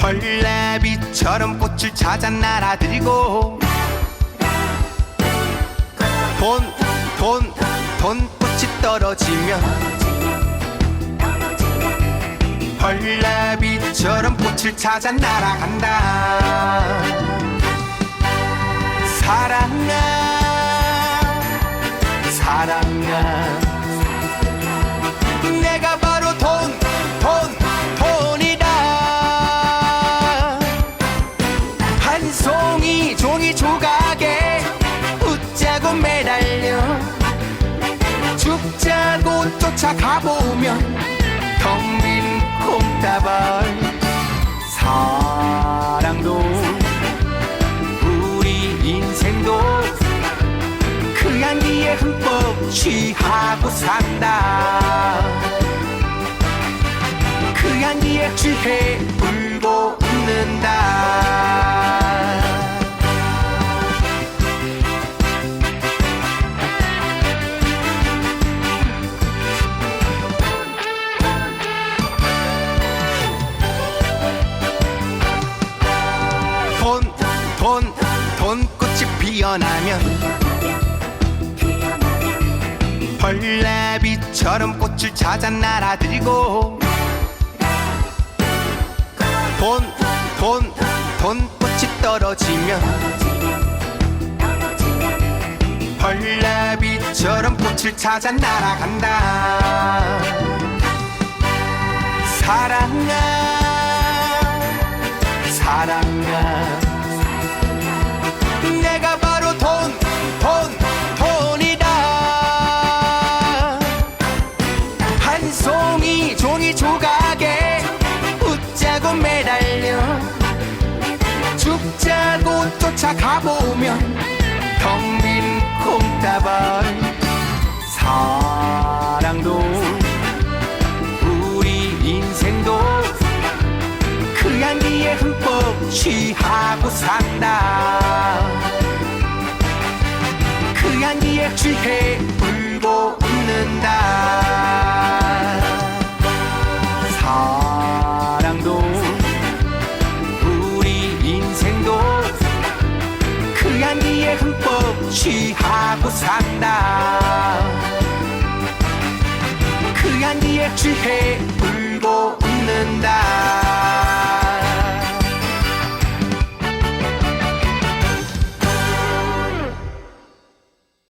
벌레비처럼 꽃을 찾아 날아들이고. 돈, 돈, 돈 꽃이 떨어지면. 벌레비처럼 꽃을 찾아 날아간다. 사랑아 사랑아. 쫓아가보면 텅 빈 콩다발. 사랑도 우리 인생도 그 향기에 흠뻑 취하고 산다 피어나면 벌레비처럼 꽃을 찾아 날아들고 돈, 돈, 돈꽃이 떨어지면 벌레비처럼 꽃을 찾아 날아간다. 사랑아 사랑아 조각에 웃자고 매달려 죽자고 쫓아가보면 텅 빈 콩다발. 사랑도 우리 인생도 그 향기에 흠뻑 취하고 산다. 그 향기에 취해 울고 웃는다 취하고 산다. 그 향기에 취해 울고 웃는다.